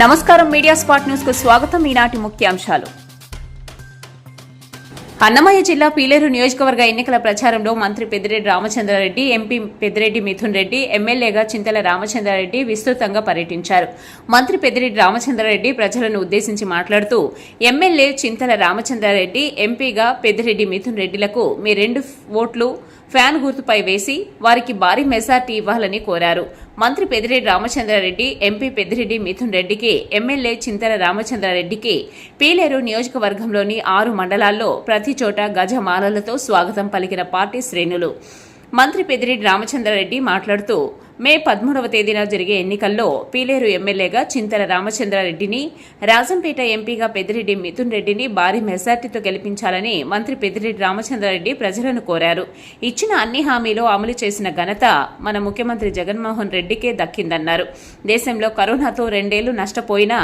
నమస్కారం media spot న్యూస్కు స్వాగతం. ఈనాటి ముఖ్యాంశాలు. అన్నమయ్య జిల్లా పీలేరు నియోజకవర్గ ఎన్నికల ప్రచారంలో మంత్రి పెద్దిరెడ్డి రామచంద్రారెడ్డి ఎంపీ పెద్దిరెడ్డి మిథున్ రెడ్డి ఎమ్మెల్యేగా చింతల రామచంద్రారెడ్డి విస్తృతంగా పర్యటించారు. మంత్రి పెద్దిరెడ్డి రామచంద్రారెడ్డి ప్రజలను ఉద్దేశించి మాట్లాడుతూ ఎమ్మెల్యే చింతల రామచంద్రారెడ్డి ఎంపీగా పెద్దిరెడ్డి మిథున్ రెడ్డిలకు మీ రెండు ఓట్లు ఫ్యాన్ గుర్తుపై వేసి వారికి భారీ మెజార్టీ ఇవ్వాలని కోరారు. మంత్రి పెద్దిరెడ్డి రామచంద్రారెడ్డి ఎంపీ పెద్దిరెడ్డి మిథున్ రెడ్డికి ఎమ్మెల్యే చింతల రామచంద్రారెడ్డికి పీలేరు నియోజకవర్గంలోని ఆరు మండలాల్లో ప్రతి చోట గజమాలలతో స్వాగతం పలికిన పార్టీ శ్రేణులు. మంత్రి పెద్దిరెడ్డి రామచంద్రారెడ్డి మాట్లాడుతూ మే పదమూడవ తేదీన జరిగే ఎన్నికల్లో పీలేరు ఎమ్మెల్యేగా చింతల రామచంద్రారెడ్డిని రాజంపేట ఎంపీగా పెద్దిరెడ్డి మిథున్ రెడ్డిని భారీ మెజార్టీతో గెలిపించాలని మంత్రి పెద్దిరెడ్డి రామచంద్రారెడ్డి ప్రజలను కోరారు. ఇచ్చిన అన్ని హామీలు అమలు చేసిన ఘనత మన ముఖ్యమంత్రి జగన్మోహన్ రెడ్డికే దక్కిందన్నారు. దేశంలో కరోనాతో రెండేళ్ళు నష్టపోయినా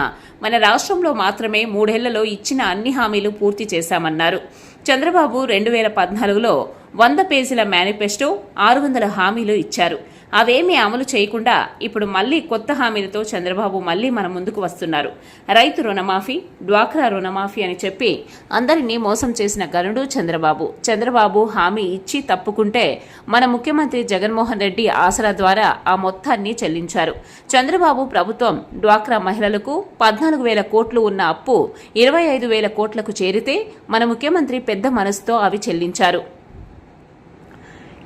మన రాష్ట్రంలో మాత్రమే మూడేళ్ళలో ఇచ్చిన అన్ని హామీలు పూర్తి చేశామన్నారు. చంద్రబాబు రెండు వేల పద్నాలుగులో వంద పేజీల మేనిఫెస్టో ఆరు వందల హామీలు ఇచ్చారు. అవేమీ అమలు చేయకుండా ఇప్పుడు మళ్ళీ కొత్త హామీలతో చంద్రబాబు మళ్ళీ మన ముందుకు వస్తున్నారు. రైతు రుణమాఫీ డ్వాక్రా రుణమాఫీ అని చెప్పి అందరినీ మోసం చేసిన గనుడు చంద్రబాబు. చంద్రబాబు హామీ ఇచ్చి తప్పుకుంటే మన ముఖ్యమంత్రి జగన్మోహన్ రెడ్డి ఆసరా ద్వారా ఆ మొత్తాన్ని చెల్లించారు. చంద్రబాబు ప్రభుత్వం డ్వాక్రా మహిళలకు పద్నాలుగు వేల కోట్లు ఉన్న అప్పు ఇరవై ఐదు వేల కోట్లకు చేరితే మన ముఖ్యమంత్రి పెద్ద మనసుతో అవి చెల్లించారు.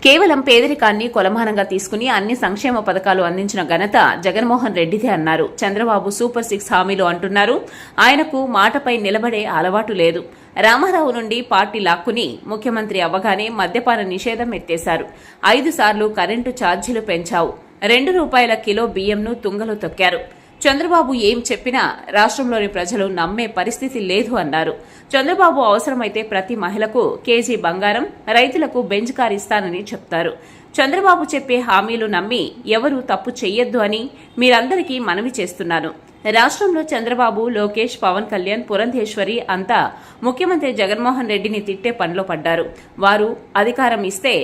కేవలం పేదరికాన్ని కొలమానంగా తీసుకుని అన్ని సంక్షేమ పథకాలు అందించిన ఘనత జగన్మోహన్ రెడ్డిదే అన్నారు. చంద్రబాబు సూపర్ సిక్స్ హామీలు అంటున్నారు. ఆయనకు మాటపై నిలబడే అలవాటు లేదు. రామారావు నుండి పార్టీ లాక్కుని ముఖ్యమంత్రి అవ్వగానే మద్యపాన నిషేధం ఎత్తేశారు. ఐదు సార్లు కరెంటు ఛార్జీలు పెంచావు. రెండు రూపాయల కిలో బియ్యంను తుంగలో తొక్కారు. చంద్రబాబు ఏం చెప్పినా రాష్ట్రంలోని ప్రజలు నమ్మే పరిస్థితి లేదు అన్నారు. చంద్రబాబు అవసరమైతే ప్రతి మహిళకు కేజీ బంగారం రైతులకు బెంచ్ కార్ ఇస్తానని చెప్తారు. చంద్రబాబు చెప్పే హామీలు నమ్మి ఎవరూ తప్పు చెయ్యొద్దు అని మీరందరికీ మనవి చేస్తున్నాను. రాష్ట్రంలో చంద్రబాబు లోకేష్ పవన్ కళ్యాణ్ పురంధేశ్వరి అంతా ముఖ్యమంత్రి జగన్మోహన్ రెడ్డిని తిట్టే పనిలో పడ్డారు. వారు అధికారం ఇస్తే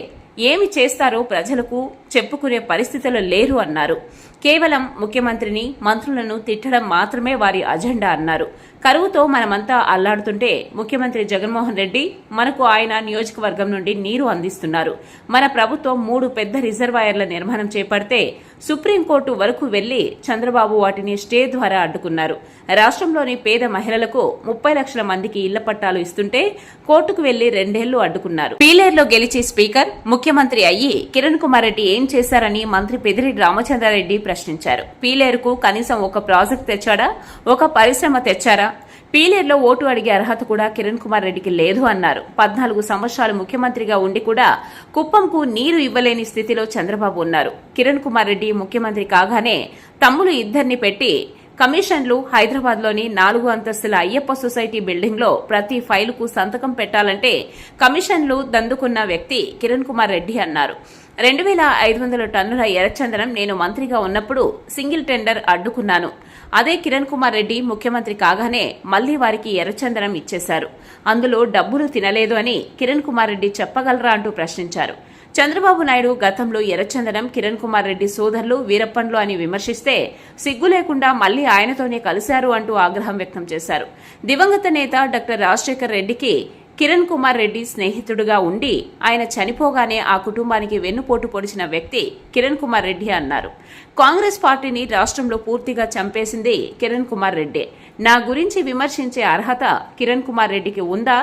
ఏమి చేస్తారో ప్రజలకు చెప్పుకునే పరిస్థితిలో లేరు అన్నారు. కేవలం ముఖ్యమంత్రిని మంత్రులను తిట్టడం మాత్రమే వారి అజెండా అన్నారు. కరువుతో మనమంతా అల్లాడుతుంటే ముఖ్యమంత్రి జగన్మోహన్ రెడ్డి మనకు ఆయన నియోజకవర్గం నుండి నీరు అందిస్తున్నారు. మన ప్రభుత్వం మూడు పెద్ద రిజర్వాయర్ల నిర్మాణం చేపడితే సుప్రీంకోర్టు వరకు వెళ్ళి చంద్రబాబు వాటిని స్టే ద్వారా అడ్డుకున్నారు. రాష్ట్రంలోని పేద మహిళలకు ముప్పై లక్షల మందికి ఇళ్ళ పట్టాలు ఇస్తుంటే కోర్టుకు వెళ్ళి రెండేళ్ళు అడ్డుకున్నారు. పీలేర్లో గెలిచి స్పీకర్ ముఖ్యమంత్రి అయ్యి కిరణ్ కుమార్ రెడ్డి ఏం చేశారని మంత్రి పెదిరెడ్డి రామచంద్రారెడ్డి ప్రశ్నించారు. పీలేరుకు కనీసం ఒక ప్రాజెక్ట్ తెచ్చాడా? ఒక పరిశ్రమ తెచ్చారా? పీలేరులో ఓటు అడిగే అర్హత కూడా కిరణ్ కుమార్ రెడ్డికి లేదు అన్నారు. పద్నాలుగు సంవత్సరాలు ముఖ్యమంత్రిగా ఉండి కూడా కుప్పంకు నీరు ఇవ్వలేని స్థితిలో చంద్రబాబు ఉన్నారు. కిరణ్ కుమార్ రెడ్డి ముఖ్యమంత్రి కాగానే తమ్ములు ఇద్దరిని పెట్టి కమిషన్లు హైదరాబాద్లోని నాలుగు అంతస్తుల అయ్యప్ప సొసైటీ బిల్డింగ్లో ప్రతి ఫైలుకు సంతకం పెట్టాలంటే కమిషన్లు దందుకున్న వ్యక్తి కిరణ్ కుమార్ రెడ్డి అన్నారు. రెండు వేల ఐదు వందల టన్నుల ఎర్రచందనం నేను మంత్రిగా ఉన్నప్పుడు సింగిల్ టెండర్ అడ్డుకున్నాను. అదే కిరణ్ కుమార్ రెడ్డి ముఖ్యమంత్రి కాగానే మళ్ళీ వారికి ఎర్రచందనం ఇచ్చేశారు. అందులో డబ్బులు తినలేదు అని కిరణ్ కుమార్ రెడ్డి చెప్పగలరా అంటూ ప్రశ్నించారు. చంద్రబాబు నాయుడు గతంలో ఎర్రచందనం కిరణ్ కుమార్ రెడ్డి సోదరులు వీరప్పన్లు అని విమర్శిస్తే సిగ్గు లేకుండా మళ్ళీ ఆయనతోనే కలిశారు అంటూ ఆగ్రహం వ్యక్తం చేశారు. దివంగత నేత డాక్టర్ రాజశేఖర్ రెడ్డికి కిరణ్ కుమార్ రెడ్డి స్నేహితుడుగా ఉండి ఆయన చనిపోగానే ఆ కుటుంబానికి వెన్నుపోటు పొడిచిన వ్యక్తి కిరణ్ కుమార్ రెడ్డి అన్నారు. కాంగ్రెస్ పార్టీని రాష్ట్రంలో పూర్తిగా చంపేసింది కిరణ్ కుమార్ రెడ్డి. నా గురించి విమర్శించే అర్హత కిరణ్ కుమార్ రెడ్డికి ఉందా?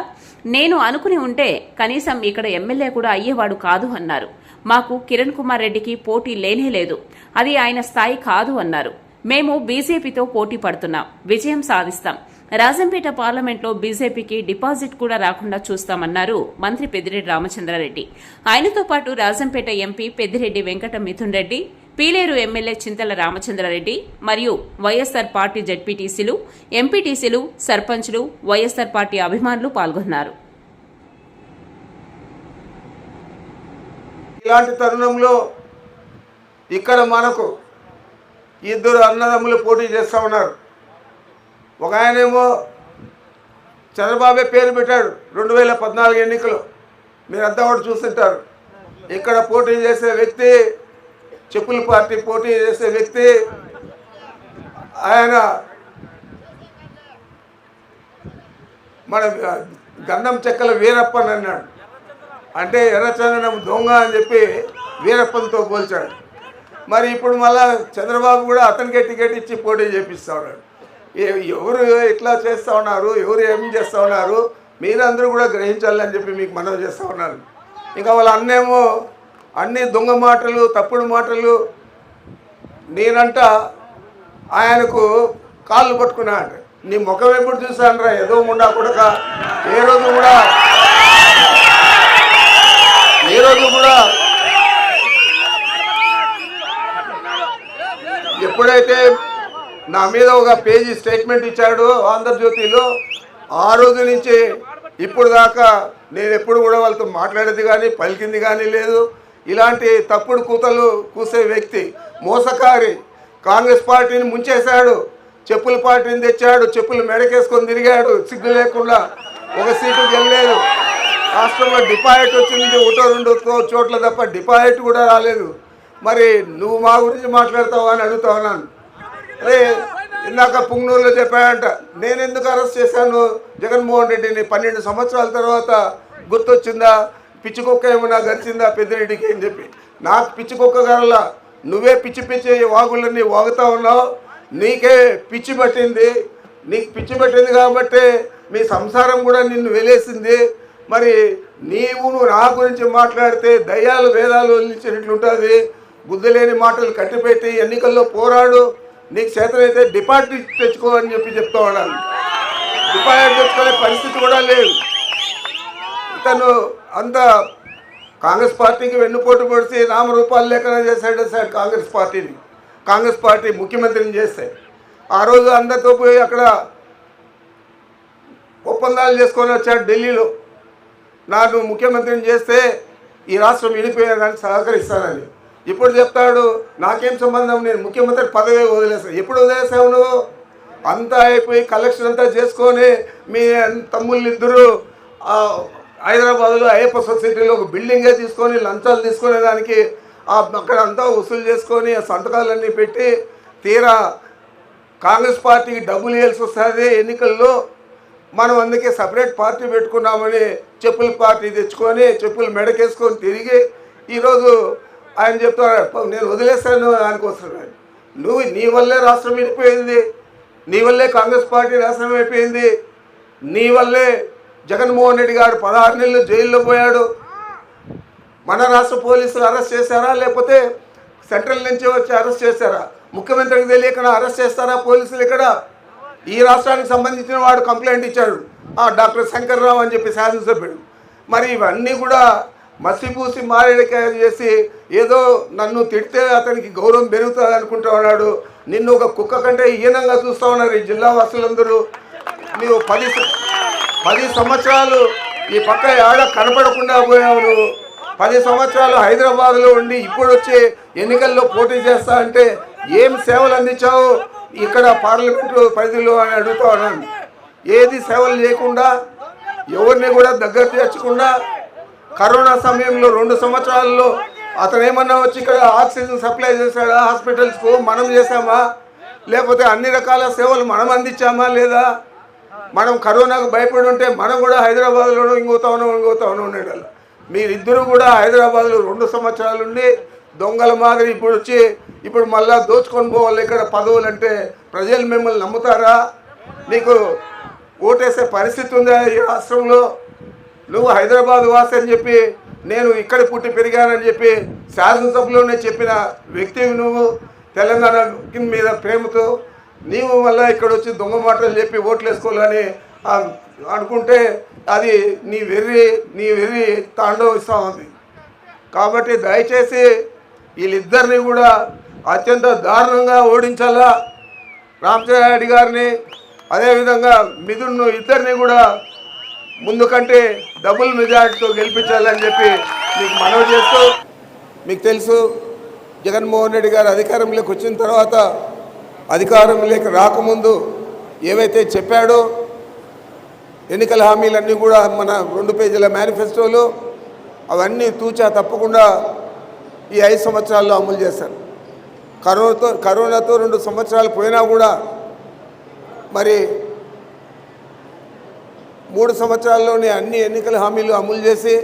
నేను అనుకుని ఉంటే కనీసం ఇక్కడ ఎమ్మెల్యే కూడా అయ్యేవాడు కాదు అన్నారు. మాకు కిరణ్ కుమార్ రెడ్డికి పోటీ లేనే లేదు. అది ఆయన స్థాయి కాదు అన్నారు. మేము బీజేపీతో పోటీ పడుతున్నాం. విజయం సాధిస్తాం. రాజంపేట పార్లమెంట్లో బీజేపీకి డిపాజిట్ కూడా రాకుండా చూస్తామన్నారు మంత్రి పెద్దిరెడ్డి రామచంద్రారెడ్డి. ఆయనతో పాటు రాజంపేట ఎంపీ పెద్దిరెడ్డి వెంకట మిథున్ రెడ్డి పీలేరు ఎమ్మెల్యే చింతల రామచంద్రారెడ్డి మరియు వైఎస్సార్ పార్టీ జడ్పీటీసీలు ఎంపీటీసీలు సర్పంచ్లు వైఎస్సార్ పార్టీ అభిమానులు పాల్గొన్నారు. ఇలాంటి తరుణంలో ఇక్కడ మనకు ఇద్దరు అన్నదమ్ములు పోటీ చేస్తూ ఉన్నారు. ఒక ఆయనేమో చంద్రబాబే పేరు పెట్టాడు రెండు వేల పద్నాలుగు ఎన్నికలు. మీరంతా కూడా చూస్తుంటారు. ఇక్కడ పోటీ చేసే వ్యక్తి చెప్పుల పార్టీ పోటీ చేసే వ్యక్తి ఆయన మన గంధం చెక్కల వీరప్పని అన్నాడు. అంటే ఎర్రచందనం దొంగ అని చెప్పి వీరప్పనితో పోల్చాడు. మరి ఇప్పుడు మళ్ళా చంద్రబాబు కూడా అతనికే టికెట్ ఇచ్చి పోటీ చేపిస్తాడు ఎవరు ఇట్లా చేస్తూ ఉన్నారు? ఎవరు ఏం చేస్తూ ఉన్నారు? మీరందరూ కూడా గ్రహించాలని చెప్పి మీకు మనవి చేస్తూ ఉన్నారు. ఇంకా వాళ్ళ అన్నేమో అన్ని దొంగ మాటలు తప్పుడు మాటలు నేనంట ఆయనకు కాళ్ళు పట్టుకున్నా నీ ముఖం ఎప్పుడు చూసానరా ఏదో ఉండా కొడక. ఏ రోజు కూడా ఏ రోజు కూడా ఎప్పుడైతే నా మీద ఒక పేజీ స్టేట్మెంట్ ఇచ్చాడు ఆంధ్రజ్యోతిలో. ఆ రోజు నుంచి ఇప్పుడు దాకా నేను ఎప్పుడు కూడా వాళ్ళతో మాట్లాడేది కానీ పలికింది కానీ లేదు. ఇలాంటి తప్పుడు కూతలు కూసే వ్యక్తి మోసకారి కాంగ్రెస్ పార్టీని ముంచేశాడు చెప్పుల పార్టీని తెచ్చాడు చెప్పులు మెడకేసుకొని తిరిగాడు సిగ్గు లేకుండా ఒక సీటు గెలలేదు. రాష్ట్రంలో డిపాజిట్ వచ్చింది ఒకటో రెండు చోట్ల తప్ప డిపాజిట్ కూడా రాలేదు. మరి నువ్వు మా గురించి మాట్లాడతావు అని అడుగుతా ఉన్నాను. అరే ఇందాక పుంగనూరులో చెప్పాడంట నేను ఎందుకు అరెస్ట్ చేశాను? జగన్మోహన్ రెడ్డిని పన్నెండు సంవత్సరాల తర్వాత గుర్తొచ్చిందా? పిచ్చి కుక్క ఏమైనా గరిచిందా పెద్దిరెడ్డికి? అని చెప్పి. నాకు పిచ్చి కుక్క గరలా. నువ్వే పిచ్చి పిచ్చి వాగులన్నీ వాగుతా ఉన్నావు. నీకే పిచ్చి పట్టింది. నీకు పిచ్చి పట్టింది కాబట్టి మీ సంసారం కూడా నిన్ను వెలేసింది. మరి నీవు నువ్వు నా గురించి మాట్లాడితే దయ్యాలు వేదాలు వదిలించినట్లుంటుంది. బుద్ధి లేని మాటలు కట్టిపెట్టి ఎన్నికల్లో పోరాడు. నీకు చేతనైతే డిపాజిట్ తెచ్చుకో అని చెప్పి చెప్తా ఉన్నాను డిపాజిట్ తెచ్చుకునే పరిస్థితి కూడా లేదు. ఇతను అంత కాంగ్రెస్ పార్టీకి వెన్నుపోటు పొడిచి నామరూపాలు లేకుండా చేశాడు సార్ కాంగ్రెస్ పార్టీని. కాంగ్రెస్ పార్టీ ముఖ్యమంత్రిని చేస్తే. ఆ రోజు అందరితో పోయి అక్కడ ఒప్పందాలు చేసుకొని వచ్చాడు ఢిల్లీలో. నాకు ముఖ్యమంత్రిని చేస్తే ఈ రాష్ట్రం విడిపోయేదానికి సహకరిస్తానని. ఇప్పుడు చెప్తాడు నాకేం సంబంధం? నేను ముఖ్యమంత్రి పదవి వదిలేస్తాను ఎప్పుడు వదిలేసావు నువ్వు? అంతా అయిపోయి కలెక్షన్ అంతా చేసుకొని మీ తమ్ముళ్ళు ఇద్దరు హైదరాబాద్లో అయ్యప్ప సొసైటీలో ఒక బిల్డింగే తీసుకొని లంచాలు తీసుకునే దానికి ఆ అక్కడ అంతా వసూలు చేసుకొని ఆ సంతకాలన్నీ పెట్టి తీరా కాంగ్రెస్ పార్టీకి డబ్బులు ఇవ్వాల్సి వస్తుంది ఎన్నికల్లో. మనం అందుకే సపరేట్ పార్టీ పెట్టుకున్నామని చెప్పుల పార్టీ తెచ్చుకొని చెప్పులు మెడకేసుకొని తిరిగి ఈరోజు ఆయన చెప్తున్నాడు నేను వదిలేస్తాను దానికోసం నువ్వు నీ వల్లే రాష్ట్రం విడిపోయింది నీ వల్లే కాంగ్రెస్ పార్టీ రాష్ట్రం అయిపోయింది నీ వల్లే జగన్మోహన్ రెడ్డి గారు పదహారు నెలలు జైల్లో పోయాడు. మన రాష్ట్ర పోలీసులు అరెస్ట్ చేశారా లేకపోతే సెంట్రల్ నుంచి వచ్చి అరెస్ట్ చేశారా? ముఖ్యమంత్రికి తెలియకుండా అరెస్ట్ చేస్తారా పోలీసులు ఇక్కడ? ఈ రాష్ట్రానికి సంబంధించిన వాడు కంప్లైంట్ ఇచ్చాడు. ఆ డాక్టర్ శంకర్రావు అని చెప్పి శాసనసభ్యుడు. మరి ఇవన్నీ కూడా మసిపూసి మారేడికాయ చేసి ఏదో నన్ను తిడితే అతనికి గౌరవం పెరుగుతుంది అనుకుంటా ఉన్నాడు. నిన్ను ఒక కుక్క కంటే హీనంగా చూస్తూ ఉన్నారు ఈ జిల్లా వాసులందరూ. నీవు పది పది సంవత్సరాలు ఈ పక్క ఆడ కనపడకుండా పోయావు నువ్వు పది సంవత్సరాలు హైదరాబాద్లో ఉండి ఇప్పుడు వచ్చి ఎన్నికల్లో పోటీ చేస్తా అంటే ఏం సేవలు అందించావు? ఇక్కడ పార్లమెంటు పరిధిలో అని అడుగుతా ఉన్నాను. ఏది సేవలు చేయకుండా ఎవరిని కూడా దగ్గర తెచ్చకుండా కరోనా సమయంలో రెండు సంవత్సరాల్లో అతను ఏమన్నా వచ్చి ఇక్కడ ఆక్సిజన్ సప్లై చేశాడా హాస్పిటల్స్కు మనం చేసామా లేకపోతే అన్ని రకాల సేవలు మనం అందించామా లేదా? మనం కరోనాకు భయపడి ఉంటే మనం కూడా హైదరాబాద్లోనూ ఇంకోతానో ఇంకోతానో ఉండేటల్లా మీరిద్దరూ కూడా హైదరాబాద్లో రెండు సంవత్సరాలు ఉండి దొంగల మాదిరి ఇప్పుడు వచ్చి ఇప్పుడు మళ్ళా దోచుకొని పోవాలి ఇక్కడ పదవులు అంటే ప్రజలు మిమ్మల్ని నమ్ముతారా? మీకు ఓటేసే పరిస్థితి ఉందా ఈ రాష్ట్రంలో? నువ్వు హైదరాబాద్ వాసి అని చెప్పి నేను ఇక్కడ పుట్టి పెరిగానని చెప్పి శాసనసభలోనే చెప్పిన వ్యక్తివి నువ్వు తెలంగాణ మీద ప్రేమతో నీవు మళ్ళీ ఇక్కడ వచ్చి దొంగ మాటలు చెప్పి ఓట్లు వేసుకోవాలని అనుకుంటే అది నీ వెర్రి నీ వెర్రి తాండవిస్తూ ఉంది కాబట్టి దయచేసి వీళ్ళిద్దరిని కూడా అత్యంత దారుణంగా ఓడించాలా? రామచంద్రారెడ్డి గారిని అదేవిధంగా మిథున్ను ఇద్దరిని కూడా ముందు కంటే డబుల్ మెజార్టీతో గెలిపించాలని చెప్పి మీకు మనవి చేస్తూ మీకు తెలుసు జగన్మోహన్ రెడ్డి గారు అధికారంలోకి వచ్చిన తర్వాత అధికారంలోకి రాకముందు ఏవైతే చెప్పాడో ఎన్నికల హామీలన్నీ కూడా మన రెండు పేజీల మేనిఫెస్టోలు అవన్నీ తూచా తప్పకుండా ఈ ఐదు సంవత్సరాల్లో అమలు చేశారు. కరోనాతో కరోనాతో రెండు సంవత్సరాలు పోయినా కూడా మరి మూడు సంవత్సరాల్లోనే అన్ని ఎన్నికల హామీలు అమలు చేసి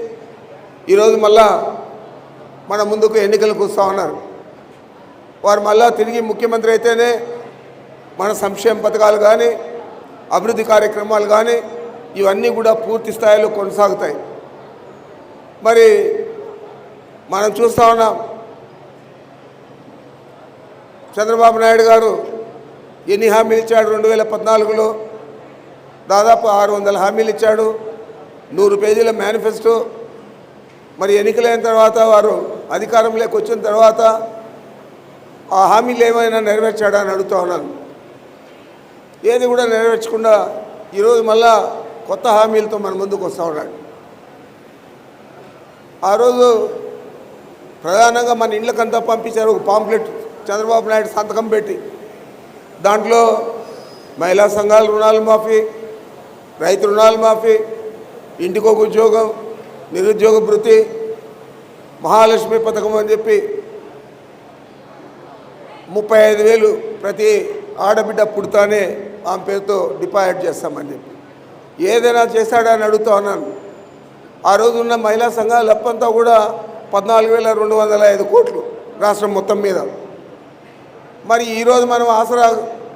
ఈరోజు మళ్ళా మన ముందుకు ఎన్నికలకు వస్తూ ఉన్నారు. వారు మళ్ళా తిరిగి ముఖ్యమంత్రి అయితేనే మన సంక్షేమ పథకాలు కానీ అభివృద్ధి కార్యక్రమాలు కానీ ఇవన్నీ కూడా పూర్తి స్థాయిలో కొనసాగుతాయి. మరి మనం చూస్తూ ఉన్నాం చంద్రబాబు నాయుడు గారు ఎన్ని హామీలు ఇచ్చాడు? రెండు వేల పద్నాలుగులో దాదాపు ఆరు వందల హామీలు ఇచ్చాడు. నూరు పేజీల మేనిఫెస్టో. మరి ఎన్నికలైన తర్వాత వారు అధికారంలోకి వచ్చిన తర్వాత ఆ హామీలు ఏమైనా నెరవేర్చాడా అని అడుగుతా ఉన్నాను. ఏది కూడా నెరవేర్చకుండా ఈరోజు మళ్ళా కొత్త హామీలతో మన ముందుకు వస్తూ ఉన్నాడు. ఆ రోజు ప్రధానంగా మన ఇళ్ళకంతా పంపించారు. ఒక పాంప్లెట్ చంద్రబాబు నాయుడు సంతకం పెట్టి. దాంట్లో మహిళా సంఘాల రుణాలు మాఫీ రైతు రుణాలు మాఫీ ఇంటికొక ఉద్యోగం నిరుద్యోగ భృతి మహాలక్ష్మి పథకం అని చెప్పి ముప్పై ఐదు వేలు ప్రతి ఆడబిడ్డ పుడతానే ఆమె పేరుతో డిపాజిట్ చేస్తామని చెప్పి. ఏదైనా చేశాడా అని అడుగుతా ఉన్నాను. ఆ రోజున్న మహిళా సంఘాలు అప్పంతా కూడా పద్నాలుగు వేల రెండు వందల ఐదు కోట్లు రాష్ట్రం మొత్తం మీద. మరి ఈరోజు మనం ఆసరా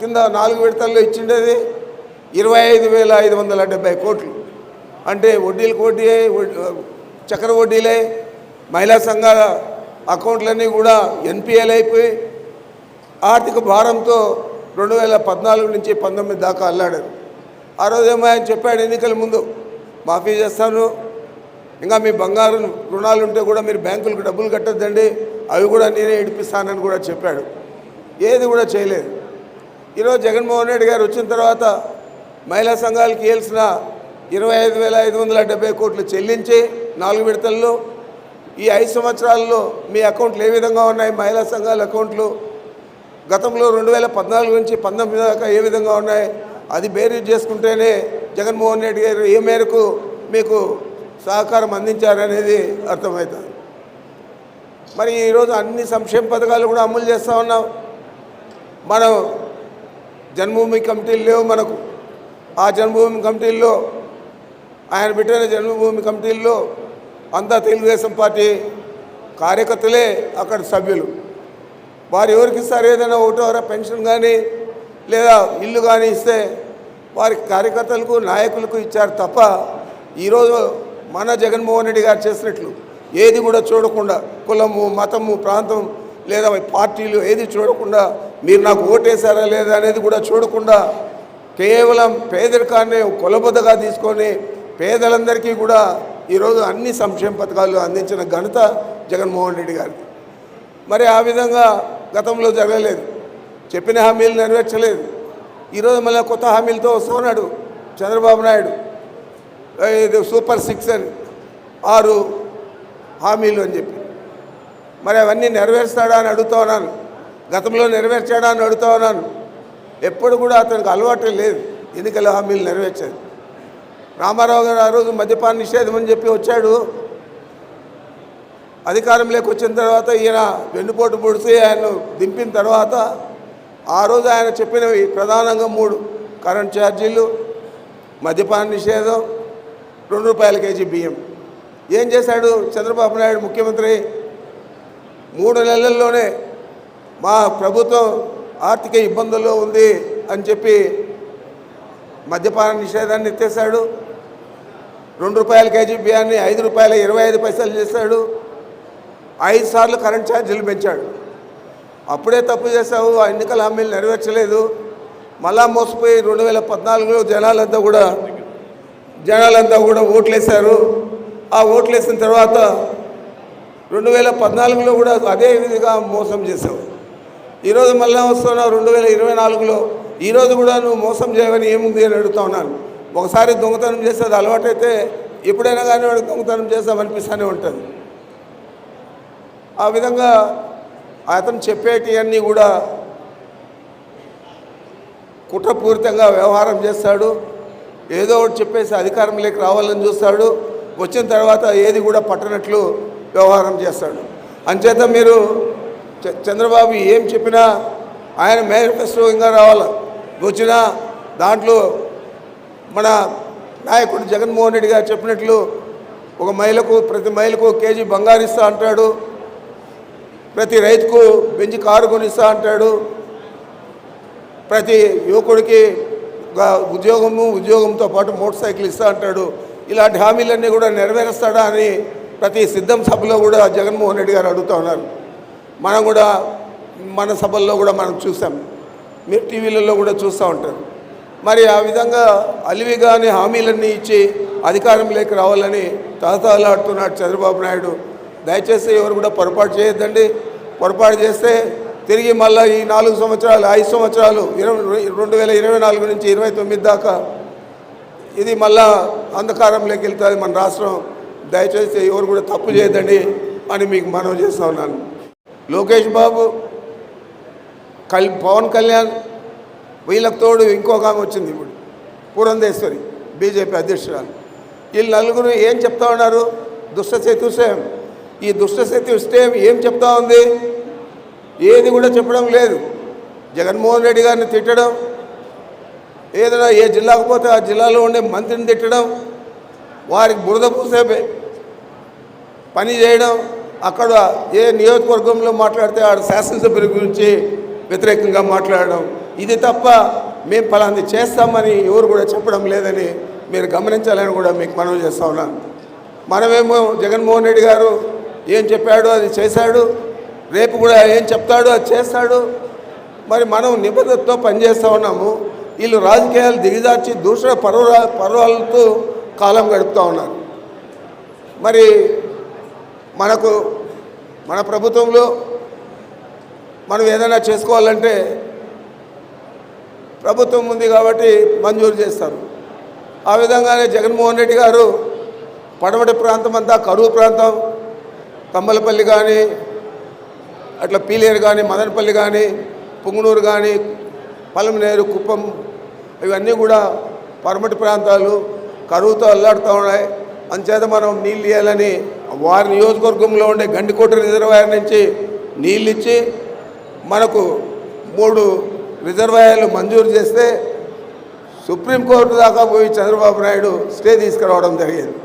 కింద నాలుగు విడతల్లో ఇచ్చిండేది ఇరవై ఐదు వేల ఐదు వందల డెబ్బై కోట్లు. అంటే వడ్డీలకు వడ్డీ చక్ర వడ్డీలే. మహిళా సంఘాల అకౌంట్లన్నీ కూడా ఎన్పిఎల్ అయిపోయి ఆర్థిక భారంతో రెండు వేల పద్నాలుగు నుంచి పంతొమ్మిది దాకా అల్లాడారు. ఆ రోజేమో ఆయన చెప్పాడు ఎన్నికల ముందు మాఫీ చేస్తాను. ఇంకా మీ బంగారు రుణాలు ఉంటే కూడా మీరు బ్యాంకులకు డబ్బులు కట్టద్దండి. అవి కూడా నేనే ఇడిపిస్తానని కూడా చెప్పాడు. ఏది కూడా చేయలేదు. ఈరోజు జగన్మోహన్ రెడ్డి గారు వచ్చిన తర్వాత మహిళా సంఘాలకు ఇవ్వాల్సిన ఇరవై ఐదు వేల ఐదు వందల డెబ్బై కోట్లు చెల్లించి నాలుగు విడతల్లో ఈ ఐదు సంవత్సరాల్లో మీ అకౌంట్లు ఏ విధంగా ఉన్నాయి? మహిళా సంఘాల అకౌంట్లు గతంలో రెండు వేల పద్నాలుగు నుంచి పంతొమ్మిది దాకా ఏ విధంగా ఉన్నాయి? అది బేరీజ్ చేసుకుంటేనే జగన్మోహన్ రెడ్డి గారు ఏ మేరకు మీకు సహకారం అందించారనేది అర్థమవుతుంది. మరి ఈరోజు అన్ని సంక్షేమ పథకాలు కూడా అమలు చేస్తూ ఉన్నాం. మనం జన్మభూమి కమిటీలు లేవు మనకు. ఆ జన్మభూమి కమిటీల్లో ఆయన పెట్టిన జన్మభూమి కమిటీల్లో అంతా తెలుగుదేశం పార్టీ కార్యకర్తలే అక్కడ సభ్యులు. వారు ఎవరికి ఇస్తారు? ఏదైనా ఒకటో పెన్షన్ కానీ లేదా ఇల్లు కానీ ఇస్తే వారి కార్యకర్తలకు నాయకులకు ఇచ్చారు తప్ప ఈరోజు మన జగన్మోహన్ రెడ్డి గారు చేసినట్లు ఏది కూడా చూడకుండా కులము మతము ప్రాంతం లేదా పార్టీలు ఏది చూడకుండా మీరు నాకు ఓటేశారా లేదా అనేది కూడా చూడకుండా కేవలం పేదరికాన్ని కొలబద్దగా తీసుకొని పేదలందరికీ కూడా ఈరోజు అన్ని సంక్షేమ పథకాలు అందించిన ఘనత జగన్మోహన్ రెడ్డి గారికి మరి ఆ విధంగా గతంలో జరగలేదు. చెప్పిన హామీలు నెరవేర్చలేదు. ఈరోజు మళ్ళీ కొత్త హామీలతో వస్తున్నాడు చంద్రబాబు నాయుడు. ఇది సూపర్ సిక్స్ అని ఆరు హామీలు అని చెప్పి. మరి అవన్నీ నెరవేరుస్తాడా అని అడుగుతా ఉన్నాను. గతంలో నెరవేర్చాడా అని అడుగుతా ఉన్నాను. ఎప్పుడు కూడా అతనికి అలవాటు లేదు. ఎన్నికల హామీలు నెరవేర్చారు. రామారావు గారు ఆ రోజు మద్యపాన నిషేధం అని చెప్పి వచ్చాడు. అధికారంలోకి వచ్చిన తర్వాత ఈయన వెన్నుపోటు పొడిచి ఆయన దింపిన తర్వాత ఆ రోజు ఆయన చెప్పినవి ప్రధానంగా మూడు. కరెంట్ ఛార్జీలు మద్యపాన నిషేధం రెండు రూపాయల కేజీ బియ్యం. ఏం చేశాడు చంద్రబాబు నాయుడు ముఖ్యమంత్రి? మూడు నెలల్లోనే మా ప్రభుత్వం ఆర్థిక ఇబ్బందుల్లో ఉంది అని చెప్పి మద్యపాన నిషేధాన్ని ఎత్తేసాడు రెండు రూపాయల కేజీ బియ్యాన్ని ఐదు రూపాయల ఇరవై ఐదు పైసలు చేశాడు. ఐదు సార్లు కరెంట్ ఛార్జీలు పెంచాడు. అప్పుడే తప్పు చేసావు ఆ ఎన్నికల హామీలు నెరవేర్చలేదు. మళ్ళా మోసపోయి రెండు వేల పద్నాలుగులో జనాలంతా కూడా జనాలంతా కూడా ఓట్లేశారు. ఆ ఓట్లేసిన తర్వాత రెండు వేల పద్నాలుగులో కూడా అదే విధంగా మోసం చేసావు ఈరోజు మళ్ళీ వస్తున్నావు రెండు వేల ఇరవై నాలుగులో. ఈరోజు కూడా నువ్వు మోసం చేయవని ఏముంది అని అడుగుతా ఉన్నాను. ఒకసారి దొంగతనం చేసేది అలవాటైతే ఎప్పుడైనా కానీ వాడికి దొంగతనం చేస్తామనిపిస్తూనే ఉంటుంది. ఆ విధంగా అతను చెప్పేటివన్నీ కూడా కుట్రపూరితంగా వ్యవహారం చేస్తాడు. ఏదో ఒకటి చెప్పేసి అధికారంలోకి రావాలని చూస్తాడు. వచ్చిన తర్వాత ఏది కూడా పట్టనట్లు వ్యవహారం చేస్తాడు. అంచేత మీరు చంద్రబాబు ఏం చెప్పినా ఆయన మేనిఫెస్టో ఇంకా రావాలి? వచ్చినా దాంట్లో మన నాయకుడు జగన్మోహన్ రెడ్డి గారు చెప్పినట్లు ఒక మహిళకు ప్రతి మహిళకు కేజీ బంగారు ఇస్తా అంటాడు. ప్రతి రైతుకు బెంచి కారు కొనిస్తా అంటాడు. ప్రతి యువకుడికి ఉద్యోగము ఉద్యోగంతో పాటు మోటార్ సైకిల్ ఇస్తా అంటాడు. ఇలాంటి హామీలన్నీ కూడా నెరవేరుస్తాడా అని ప్రతి సిద్ధం సభలో కూడా జగన్మోహన్ రెడ్డి గారు అడుగుతూ ఉన్నారు. మనం కూడా మన సభల్లో కూడా మనం చూసాం. మీరు టీవీలలో కూడా చూస్తూ ఉంటారు. మరి ఆ విధంగా అలివిగానే హామీలన్నీ ఇచ్చి అధికారంలోకి రావాలని తహతహలాడుతున్నాడు చంద్రబాబు నాయుడు. దయచేసి ఎవరు కూడా పొరపాటు చేయొద్దండి. పొరపాటు చేస్తే తిరిగి మళ్ళీ ఈ నాలుగు సంవత్సరాలు ఐదు సంవత్సరాలు ఇరవై రెండు వేల ఇరవై నాలుగు నుంచి ఇరవై తొమ్మిది దాకా ఇది మళ్ళా అంధకారంలోకి వెళ్తుంది మన రాష్ట్రం. దయచేసి ఎవరు కూడా తప్పు చేయదండి అని మీకు మనవి చేస్తా ఉన్నాను. లోకేష్ బాబు కల్ పవన్ కళ్యాణ్ వీళ్ళకి తోడు ఇంకొక ఆమె వచ్చింది ఇప్పుడు పురంధేశ్వరి బీజేపీ అధ్యక్షురాలు. వీళ్ళు నలుగురు ఏం చెప్తా ఉన్నారు? దుష్ట చతుష్టయం ఈ దుష్ట చతుష్టయం ఏం చెప్తా ఉంది? ఏది కూడా చెప్పడం లేదు. జగన్మోహన్ రెడ్డి గారిని తిట్టడం ఏదైనా ఏ జిల్లాకు పోతే ఆ జిల్లాలో ఉండే మంత్రిని తిట్టడం వారికి బురద పూసే పని చేయడం అక్కడ ఏ నియోజకవర్గంలో మాట్లాడితే ఆడ శాసనసభ్యుల గురించి వ్యతిరేకంగా మాట్లాడడం. ఇది తప్ప మేము ఫలాంది చేస్తామని ఎవరు కూడా చెప్పడం లేదని మీరు గమనించాలని కూడా మీకు మనవి చేస్తా ఉన్నాను. మనమేమో జగన్మోహన్ రెడ్డి గారు ఏం చెప్పాడో అది చేశాడు. రేపు కూడా ఏం చెప్తాడో అది చేస్తాడు. మరి మనం నిబద్ధతతో పనిచేస్తూ ఉన్నాము. వీళ్ళు రాజకీయాలు దిగజార్చి దూషణ పర్వ పర్వాలతో కాలం గడుపుతూ ఉన్నారు. మరి మనకు మన ప్రభుత్వంలో మనం ఏదైనా చేసుకోవాలంటే ప్రభుత్వం ఉంది కాబట్టి మంజూరు చేస్తారు. ఆ విధంగానే జగన్మోహన్ రెడ్డి గారు పడమటి ప్రాంతం అంతా కరువు ప్రాంతం తమ్మలపల్లి కానీ అట్లా పీలేరు కానీ మదనపల్లి కానీ పుంగనూరు కానీ పలమనేరు కుప్పం ఇవన్నీ కూడా పరమటి ప్రాంతాలు కరువుతో అల్లాడుతూ ఉన్నాయి. అంచేత మనం నీళ్ళు ఇవ్వాలని వారి నియోజకవర్గంలో ఉండే గండికోట రిజర్వాయర్ నుంచి నీళ్ళు ఇచ్చి మనకు మూడు రిజర్వాయర్లు మంజూరు చేస్తే సుప్రీంకోర్టు దాకా పోయి చంద్రబాబు నాయుడు స్టే తీసుకురావడం జరిగింది.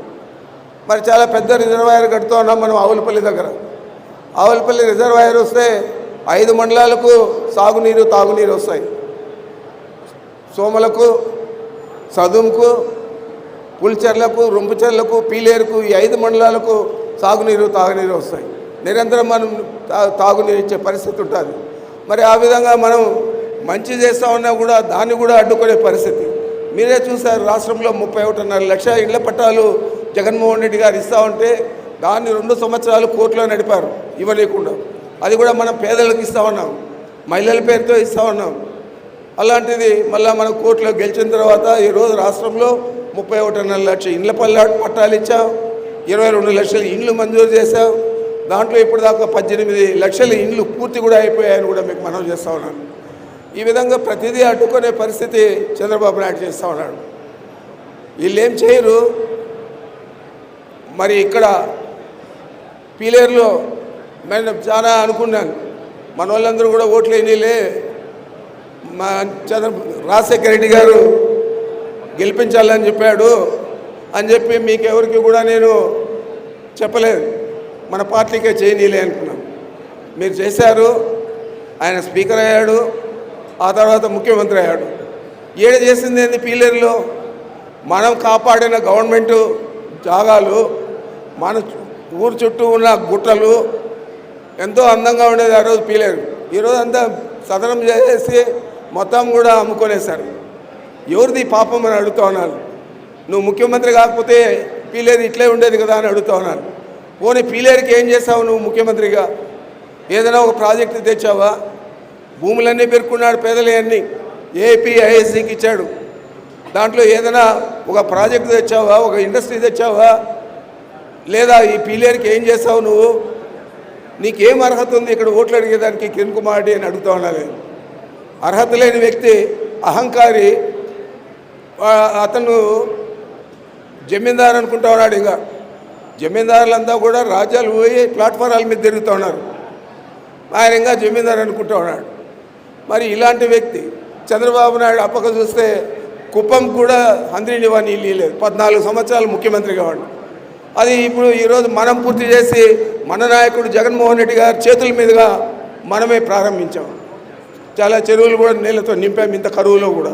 మరి చాలా పెద్ద రిజర్వాయర్ కడుతూ ఉన్నాం మనం ఆవులపల్లి దగ్గర. ఆవులపల్లి రిజర్వాయర్ వస్తే ఐదు మండలాలకు సాగునీరు తాగునీరు వస్తాయి. సోమలకు సదుంకు పులిచెర్లకు రొంపుచెర్లకు పీలేరుకు ఈ ఐదు మండలాలకు సాగునీరు తాగునీరు వస్తాయి. నిరంతరం మనం తాగునీరు ఇచ్చే పరిస్థితి ఉంటుంది. మరి ఆ విధంగా మనం మంచి చేస్తూ ఉన్నా కూడా దాన్ని కూడా అడ్డుకునే పరిస్థితి. మీరే చూసారు రాష్ట్రంలో ముప్పై ఒకటిన్నర లక్ష ఇళ్ళ పట్టాలు జగన్మోహన్ రెడ్డి గారు ఇస్తూ ఉంటే దాన్ని రెండు సంవత్సరాలు కోర్టులో నడిపారు ఇవ్వలేకుండా. అది కూడా మనం పేదలకు ఇస్తూ ఉన్నాం మహిళల పేరుతో ఇస్తూ ఉన్నాం. అలాంటిది మళ్ళీ మనం కోర్టులో గెలిచిన తర్వాత ఈరోజు రాష్ట్రంలో ముప్పై ఒకటిన్నర లక్ష ఇండ్ల పల్లాడు పట్టాలు ఇచ్చాం. ఇరవై రెండు లక్షల ఇండ్లు మంజూరు చేశాం. దాంట్లో ఇప్పటిదాకా పద్దెనిమిది లక్షల ఇండ్లు పూర్తి కూడా అయిపోయాయని కూడా మీకు మనం చేస్తూ ఉన్నాను ఈ విధంగా ప్రతిదీ అడ్డుకునే పరిస్థితి చంద్రబాబు నాయుడు చేస్తూ ఉన్నాడు. వీళ్ళు ఏం చేయరు. మరి ఇక్కడ పీలేరులో నేను చాలా అనుకున్నాను. మన వాళ్ళందరూ కూడా ఓట్లు వేయలే మా చంద్ర రాజశేఖర రెడ్డి గారు గెలిపించాలని చెప్పాడు అని చెప్పి మీకు ఎవరికి కూడా నేను చెప్పలేదు. మన పార్టీకే చేయనీలే అనుకున్నాం. మీరు చేశారు ఆయన స్పీకర్ అయ్యాడు ఆ తర్వాత ముఖ్యమంత్రి అయ్యాడు. ఏడ చేసింది ఏంది పీలేరులో? మనం కాపాడిన గవర్నమెంట్ జాగాలు మన ఊరు చుట్టూ ఉన్న గుట్టలు ఎంతో అందంగా ఉండేది ఆ రోజు పీలేరు. ఈరోజు అంతా సదనం చేసి మొత్తం కూడా అమ్ముకొనేశారు. ఎవరిది పాపం అని అడుగుతా ఉన్నాను నువ్వు ముఖ్యమంత్రి కాకపోతే పీలేరు ఇట్లే ఉండేది కదా అని అడుగుతా ఉన్నాను పోనీ పీలేరుకి ఏం చేసావు నువ్వు ముఖ్యమంత్రిగా? ఏదైనా ఒక ప్రాజెక్టు తెచ్చావా? భూములన్నీ పేర్కొన్నాడు పేదలన్నీ ఏపీ ఐఎస్సికి ఇచ్చాడు. దాంట్లో ఏదైనా ఒక ప్రాజెక్టు తెచ్చావా? ఒక ఇండస్ట్రీ తెచ్చావా? లేదా ఈ పీలేరుకి ఏం చేసావు నువ్వు? నీకేం అర్హత ఉంది? ఇక్కడ ఓట్లు అడిగేదానికి కిరణ్ కుమార్ అని అడుగుతా ఉన్నాను అర్హత లేని వ్యక్తి అహంకారి అతను జమీందారు అనుకుంటా ఉన్నాడు ఇంకా. జమీందారులంతా కూడా రాజ్యాలు పోయి ప్లాట్ఫారాల మీద తిరుగుతూ ఉన్నారు. ఆయన ఇంకా జమీందారు అనుకుంటూ ఉన్నాడు. మరి ఇలాంటి వ్యక్తి చంద్రబాబు నాయుడు అప్పక చూస్తే కుప్పం కూడా హంద్రీనివా నీళ్ళు లేదు. పద్నాలుగు సంవత్సరాలు ముఖ్యమంత్రిగా వాడు అది ఇప్పుడు ఈరోజు మనం పూర్తి చేసి మన నాయకుడు జగన్మోహన్ రెడ్డి గారి చేతుల మీదుగా మనమే ప్రారంభించాం. చాలా చెరువులు కూడా నీళ్ళతో నింపాము ఇంత కరువులో కూడా.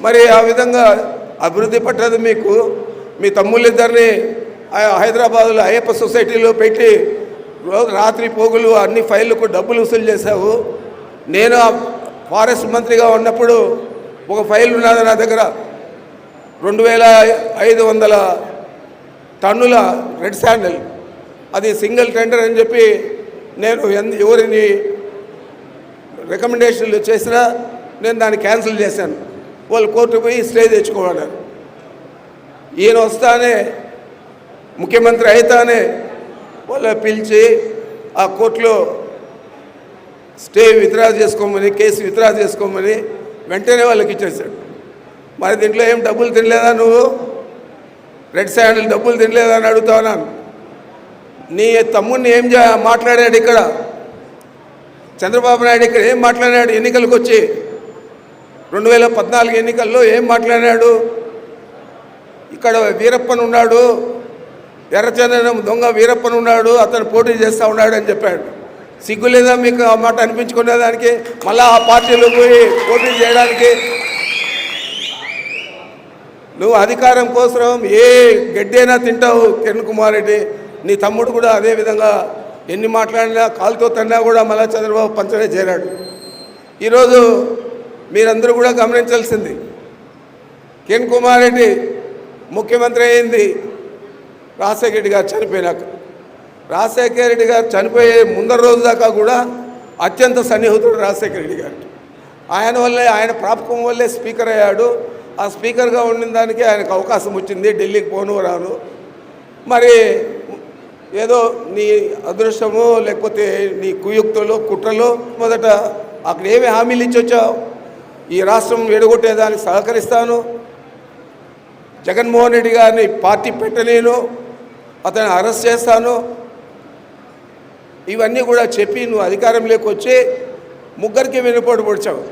మరి ఆ విధంగా అభివృద్ధి పట్టదు మీకు. మీ తమ్ముళ్ళిద్దరిని హైదరాబాద్లో హైదరాబాదులో అయ్యప్ప సొసైటీలో పెట్టి రాత్రి పోగులు అన్ని ఫైళ్ళకు డబ్బులు వసూలు చేశావు. నేను ఫారెస్ట్ మంత్రిగా ఉన్నప్పుడు ఒక ఫైల్ ఉన్నది నా దగ్గర. రెండు వేల ఐదు వందల టన్నుల రెడ్ శాండల్. అది సింగిల్ టెండర్ అని చెప్పి నేను ఎన్- ఎవరిని రికమెండేషన్లు చేసినా నేను దాన్ని క్యాన్సిల్ చేశాను. వాళ్ళు కోర్టు పోయి స్టే తెచ్చుకోమన్నారు. ఈయన వస్తానే ముఖ్యమంత్రి అయితానే వాళ్ళు పిలిచి ఆ కోర్టులో స్టే విత్డ్రా చేసుకోమని కేసు విత్డ్రా చేసుకోమని వెంటనే వాళ్ళకి ఇచ్చేసాడు మరి దీంట్లో ఏం డబ్బులు తినలేదా నువ్వు? రెడ్ శాండిల్ డబ్బులు తినలేదా అని అడుగుతావు నీ తమ్ముడిని ఏం మాట్లాడాడు ఇక్కడ? చంద్రబాబు నాయుడు ఇక్కడ ఏం మాట్లాడాడు? ఎన్నికలకు వచ్చి రెండు వేల పద్నాలుగు ఎన్నికల్లో ఏం మాట్లాడాడు? ఇక్కడ వీరప్పన్ ఉన్నాడు. ఎర్రచందనం దొంగ వీరప్పన్ ఉన్నాడు. అతను పోటీ చేస్తూ ఉన్నాడు అని చెప్పాడు. సిగ్గు లేదా మీకు ఆ మాట అనిపించుకునే దానికి? మళ్ళీ ఆ పార్టీలో పోయి పోటీ చేయడానికి? నువ్వు అధికారం కోసం ఏ గడ్డైనా తింటావు కిరణ్ కుమార్ రెడ్డి. నీ తమ్ముడు కూడా అదే విధంగా ఎన్ని మాట్లాడినా కాలుతో తన్నా కూడా మళ్ళా చంద్రబాబు పంచడే చేరాడు. ఈరోజు మీరందరూ కూడా గమనించాల్సింది. కిరణ్ కుమార్ రెడ్డి ముఖ్యమంత్రి అయింది. రాజశేఖర రెడ్డి గారు చనిపోయినాక. రాజశేఖర రెడ్డి గారు చనిపోయే ముందర రోజు దాకా కూడా అత్యంత సన్నిహితుడు రాజశేఖర రెడ్డి గారు. ఆయన వల్లే ఆయన ప్రాపకం వల్లే స్పీకర్ అయ్యాడు. ఆ స్పీకర్గా ఉండిన దానికి ఆయనకు అవకాశం వచ్చింది. ఢిల్లీకి పోను రాను. మరి ఏదో నీ అదృష్టమో లేకపోతే నీ కుయుక్తులు కుట్రలో మొదట అక్కడ ఏమి హామీలు ఇచ్చి వచ్చావు ఈ రాష్ట్రం విడగొట్టేదానికి సహకరిస్తాను. జగన్మోహన్ రెడ్డి గారిని పార్టీ పెట్టలేను. అతన్ని అరెస్ట్ చేస్తాను. ఇవన్నీ కూడా చెప్పి నువ్వు అధికారంలోకి వచ్చి ముగ్గురికి వెన్నుపోటు పొడిచావు.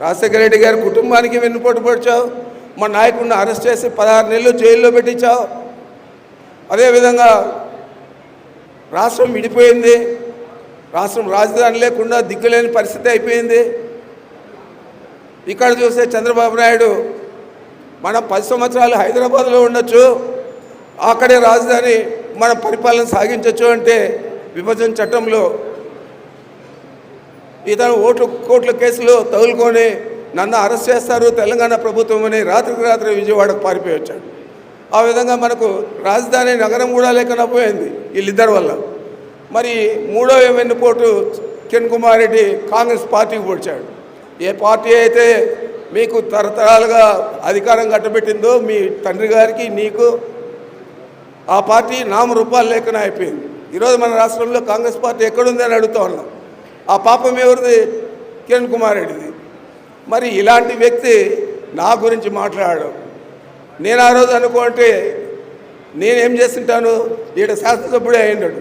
రాజశేఖర రెడ్డి గారి కుటుంబానికి వెన్నుపోటు పొడిచావు. మా నాయకుడిని అరెస్ట్ చేసి పదహారు నెలలు జైల్లో పెట్టించావు. అదేవిధంగా రాష్ట్రం విడిపోయింది. రాష్ట్రం రాజధాని లేకుండా దిక్కులేని పరిస్థితి అయిపోయింది. ఇక్కడ చూస్తే చంద్రబాబు నాయుడు మనం పది సంవత్సరాలు హైదరాబాద్లో ఉండొచ్చు అక్కడే రాజధాని మన పరిపాలన సాగించవచ్చు అంటే విభజన చట్టంలో ఇతను ఓట్లు కోట్ల కేసులో తగులుకొని నన్ను అరెస్ట్ చేస్తారు తెలంగాణ ప్రభుత్వం అని రాత్రికి రాత్రి విజయవాడకు పారిపోయి వచ్చాడు. ఆ విధంగా మనకు రాజధాని నగరం కూడా లేకుండా పోయింది వీళ్ళిద్దరి వల్ల. మరి మూడో వెన్నుపోటు కిరణ్ కుమార్ రెడ్డి కాంగ్రెస్ పార్టీకి పొడిచాడు. ఏ పార్టీ అయితే మీకు తరతరాలుగా అధికారం కట్టబెట్టిందో మీ తండ్రి గారికి నీకు ఆ పార్టీ నామరూపాలు లేకుండా అయిపోయింది. ఈరోజు మన రాష్ట్రంలో కాంగ్రెస్ పార్టీ ఎక్కడుంది అని అడుగుతా ఉన్నాం. ఆ పాపం ఎవరిది? కిరణ్ కుమార్ రెడ్డిది. మరి ఇలాంటి వ్యక్తి నా గురించి మాట్లాడడం. నేను ఆ రోజు అనుకుంటే నేనేం చేస్తుంటాను? ఈడ శాసనసభ్యుడే అయ్యాడు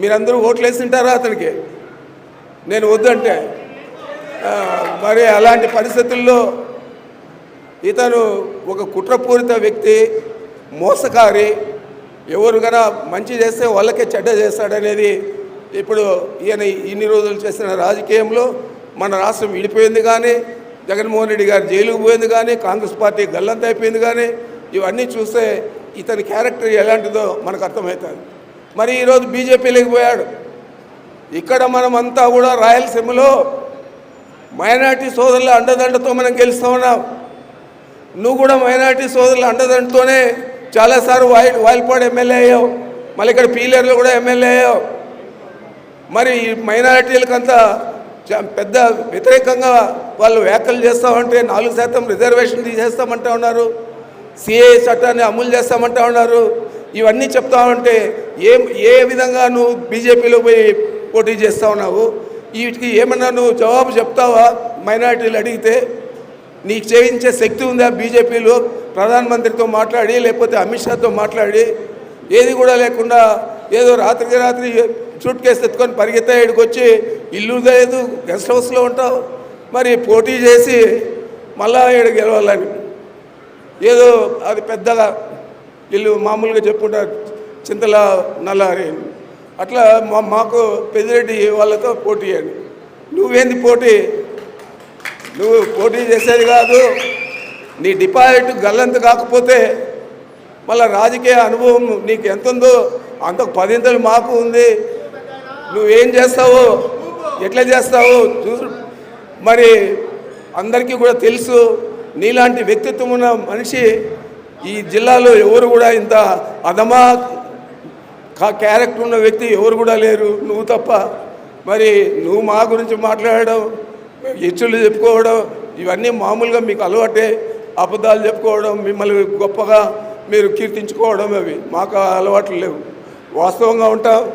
మీరందరూ ఓట్లు వేసింటారా అతనికి? నేను వద్దంటే. మరి అలాంటి పరిస్థితుల్లో ఇతను ఒక కుట్రపూరిత వ్యక్తి మోసకారి ఎవరు గన మంచి చేస్తే వాళ్ళకే చెడ్డ చేస్తాడనేది ఇప్పుడు ఈయన ఇన్ని రోజులు చేసిన రాజకీయంలో మన రాష్ట్రం విడిపోయింది కానీ జగన్మోహన్ రెడ్డి గారు జైలుకు పోయింది కానీ కాంగ్రెస్ పార్టీ గల్లంత అయిపోయింది కానీ ఇవన్నీ చూస్తే ఇతని క్యారెక్టర్ ఎలాంటిదో మనకు అర్థమవుతుంది. మరి ఈరోజు బీజేపీలోకి పోయాడు. ఇక్కడ మనమంతా కూడా రాయలసీమలో మైనార్టీ సోదరుల అండదండతో మనం గెలుస్తూ ఉన్నాం. నువ్వు కూడా మైనార్టీ సోదరుల అండదండతోనే చాలాసార్లు వాయి వాయిల్పాడు ఎమ్మెల్యే అయ్యావు. మళ్ళీ ఇక్కడ పీలేరులో కూడా ఎమ్మెల్యే అయ్యావు. మరి ఈ మైనారిటీలకంతా చ- పెద్ద వ్యతిరేకంగా వాళ్ళు వ్యాఖ్యలు చేస్తామంటే నాలుగు శాతం రిజర్వేషన్ తీసేస్తామంటా ఉన్నారు. సిఏ చట్టాన్ని అమలు చేస్తామంటా ఉన్నారు. ఇవన్నీ చెప్తా ఉంటే ఏ ఏ విధంగా నువ్వు బీజేపీలో పోయి పోటీ చేస్తా ఉన్నావు? వీటికి ఏమన్నా నువ్వు జవాబు చెప్తావా? మైనారిటీలు అడిగితే నీకు చేయించే శక్తి ఉందా బీజేపీలో? ప్రధానమంత్రితో మాట్లాడి లేకపోతే అమిత్ షాతో మాట్లాడి ఏది కూడా లేకుండా ఏదో రాత్రికి రాత్రి సూట్ కేసు ఎత్తుకొని పరిగెత్తా ఇక్కడికి వచ్చి ఇల్లు లేదు గెస్ట్ హౌస్లో ఉంటావు. మరి పోటీ చేసి మళ్ళా ఇక్కడ గెలవాలని. ఏదో అది పెద్దగా వీళ్ళు మామూలుగా చెప్పుకుంటారు చింతల నల్లారి. అని. అట్లా మా మాకు పెద్దిరెడ్డి వాళ్ళతో పోటీ అని నువ్వేంది పోటీ? నువ్వు పోటీ చేసేది కాదు. నీ డిపాజిట్ గల్లంత కాకపోతే మళ్ళీ రాజకీయ అనుభవం నీకు ఎంత ఉందో అంత పదింతలు మాకు ఉంది. నువ్వేం చేస్తావు ఎట్లా చేస్తావు చూ మరి అందరికీ కూడా తెలుసు నీలాంటి వ్యక్తిత్వం ఉన్న మనిషి ఈ జిల్లాలో ఎవరు కూడా ఇంత అదమా క్యారెక్టర్ ఉన్న వ్యక్తి ఎవరు కూడా లేరు. నువ్వు తప్ప. మరి నువ్వు మా గురించి మాట్లాడడం హెచ్చులు చెప్పుకోవడం ఇవన్నీ మామూలుగా మీకు అలవాటే. అబద్ధాలు చెప్పుకోవడం మిమ్మల్ని గొప్పగా మీరు కీర్తించుకోవడం అవి. మాకు అలవాట్లు లేవు. వాస్తవంగా ఉంటాం.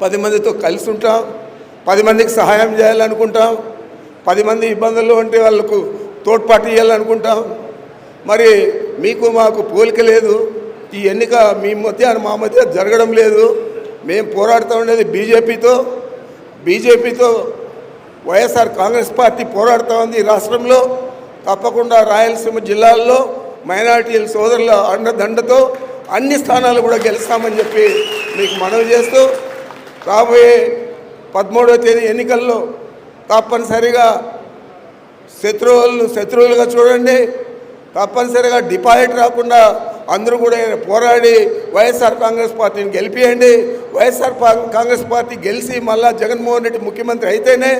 పది మందితో కలిసి ఉంటాం. పది మందికి సహాయం చేయాలనుకుంటాం. పది మంది ఇబ్బందుల్లో ఉంటే వాళ్ళకు తోడ్పాటు ఇవ్వాలనుకుంటాం మరి మీకు మాకు పోలిక లేదు. ఈ ఎన్నిక మీ మధ్య మా మధ్య జరగడం లేదు. మేము పోరాడుతూ ఉండేది బీజేపీతో. బీజేపీతో వైఎస్ఆర్ కాంగ్రెస్ పార్టీ పోరాడుతూ ఉంది రాష్ట్రంలో. తప్పకుండా రాయలసీమ జిల్లాల్లో మైనార్టీల సోదరుల అండదండతో అన్ని స్థానాలు కూడా గెలుస్తామని చెప్పి మీకు మనవి చేస్తూ రాబోయే పదమూడవ తేదీ ఎన్నికల్లో తప్పనిసరిగా శత్రువులను శత్రువులుగా చూడండి. తప్పనిసరిగా డిపాజిట్ రాకుండా అందరూ కూడా పోరాడి వైఎస్ఆర్ కాంగ్రెస్ పార్టీని గెలిపియండి. వైఎస్ఆర్ కాంగ్రెస్ పార్టీ గెలిచి మళ్ళా జగన్మోహన్ రెడ్డి ముఖ్యమంత్రి అయితేనే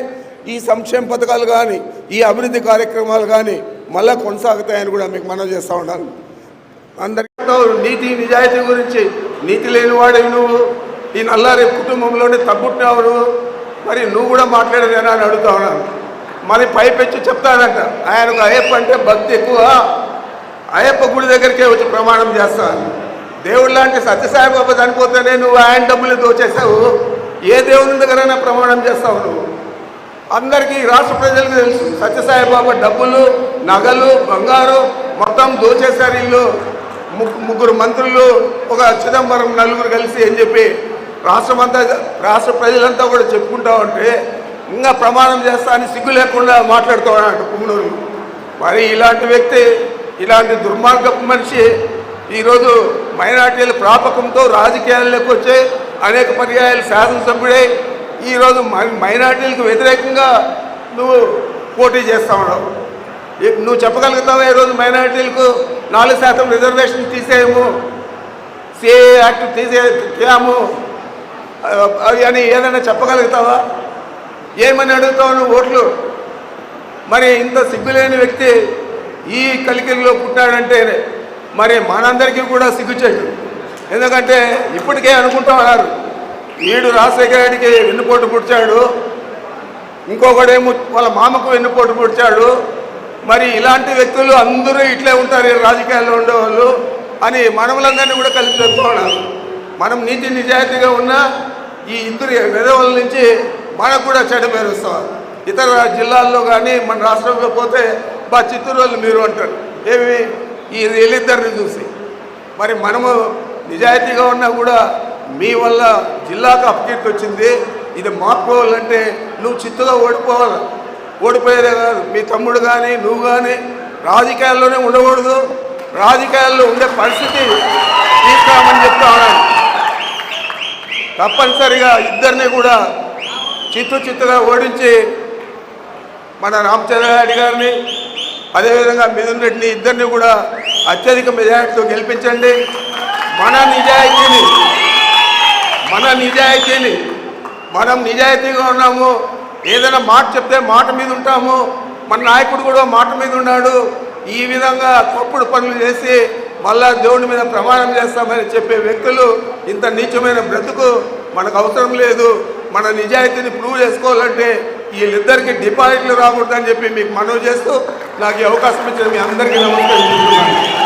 ఈ సంక్షేమ పథకాలు కానీ ఈ అభివృద్ధి కార్యక్రమాలు కానీ మళ్ళా కొనసాగుతాయని కూడా మీకు మనం చేస్తూ ఉన్నాను అందరితో నీతి నిజాయితీ గురించి నీతి లేనివాడివి నువ్వు. ఈ నల్లారి కుటుంబంలోనే తగ్గుట్టినావు మరి నువ్వు కూడా మాట్లాడేదేనా అని అడుగుతా ఉన్నాను. మరి పైపెచ్చి చెప్తాడంట. ఆయనకు అయ్యప్ప అంటే భక్తి ఎక్కువ. అయ్యప్ప గుడి దగ్గరికే వచ్చి ప్రమాణం చేస్తాను దేవుడు లాంటి సత్యసాయిబాబా చనిపోతేనే నువ్వు ఆయన డబ్బులు దోచేసావు ఏ దేవుని దగ్గరైనా ప్రమాణం చేస్తావు నువ్వు. అందరికీ రాష్ట్ర ప్రజలకు తెలుసు సత్యసాయిబాబా డబ్బులు నగలు బంగారం మొత్తం దోచేశారు ఇల్లు. ముగ్గు- ముగ్గురు మంత్రులు ఒక చిదంబరం నలుగురు కలిసి అని చెప్పి రాష్ట్రమంతా రాష్ట్ర ప్రజలంతా కూడా చెప్పుకుంటా ఉంటే ఇంకా ప్రమాణం చేస్తా అని సిగ్గు లేకుండా మాట్లాడుతూ ఉన్నాడు కుమ్మనూరు. మరి ఇలాంటి వ్యక్తి ఇలాంటి దుర్మార్గపు మనిషి ఈరోజు మైనార్టీల ప్రాపకంతో రాజకీయాల్లోకి వచ్చే అనేక పర్యాయాలు శాసనసభ్యుడే ఈరోజు మైనార్టీలకు వ్యతిరేకంగా నువ్వు పోటీ చేస్తా ఉన్నావు. నువ్వు చెప్పగలుగుతావా ఈరోజు మైనార్టీలకు నాలుగు శాతం రిజర్వేషన్ తీసేయము? సిఏ యాక్ట్ తీసే తీయము? అని ఏదైనా చెప్పగలుగుతావా? ఏమని అడుగుతావు నువ్వు ఓట్లు? మరి ఇంత సిగ్గులేని వ్యక్తి ఈ కలికిరిలో పుట్టాడంటే మరి మనందరికీ కూడా సిగ్గుచేటు. ఎందుకంటే ఇప్పటికే అనుకుంటా ఉన్నారు వీడు రాజశేఖర రెడ్డికి వెన్నుపోటు పుడిచాడు ఇంకొకడేమో వాళ్ళ మామకు వెన్నుపోటు పుడిచాడు మరి ఇలాంటి వ్యక్తులు అందరూ ఇట్లే ఉంటారు రాజకీయాల్లో ఉండేవాళ్ళు అని మనములందరినీ కూడా కలిసి చెప్పుకోవాలి మనం నీతి నిజాయితీగా ఉన్న ఈ ఇద్దరు విధవల నుంచి మనకు కూడా చెడ పేరు వస్తాం ఇతర జిల్లాల్లో కానీ మన రాష్ట్రంలో పోతే బా చిత్తూరు వాళ్ళు మీరు అంటారు. ఏమి ఈ వీళ్ళిద్దరిని చూసి. మరి మనము నిజాయితీగా ఉన్నా కూడా మీ వల్ల జిల్లాకు అప్డేట్ వచ్చింది. ఇది మాపుకోవాలంటే నువ్వు చిత్తుగా ఓడిపోవాలి? ఓడిపోయేదే కాదు. మీ తమ్ముడు కానీ నువ్వు కానీ రాజకీయాల్లోనే ఉండకూడదు. రాజకీయాల్లో ఉండే పరిస్థితి తీసుకురామని చెప్తా ఉన్నాను. తప్పనిసరిగా ఇద్దరిని కూడా చిత్తు చిత్తుగా ఓడించి మన రామచంద్రారెడ్డి గారిని అదేవిధంగా మిథున్ రెడ్డిని ఇద్దరిని కూడా అత్యధిక మెజారిటీతో గెలిపించండి. మన నిజాయితీని మన నిజాయితీని మనం నిజాయితీగా ఉన్నాము. ఏదైనా మాట చెప్తే మాట మీద ఉంటాము. మన నాయకుడు కూడా మాట మీద ఉన్నాడు. ఈ విధంగా తప్పుడు పనులు చేసి మళ్ళా దేవుని మీద ప్రమాణం చేస్తామని చెప్పే వ్యక్తులు ఇంత నీచమైన బ్రతుకు మనకు అవసరం లేదు. మన నిజాయితీని ప్రూవ్ చేసుకోవాలంటే వీళ్ళిద్దరికి డిపాజిట్లు రాకూడదని చెప్పి మీకు మనవి చేస్తూ నాకు అవకాశం ఇచ్చిన మీ అందరికీ నమస్కరించుకుంటున్నాను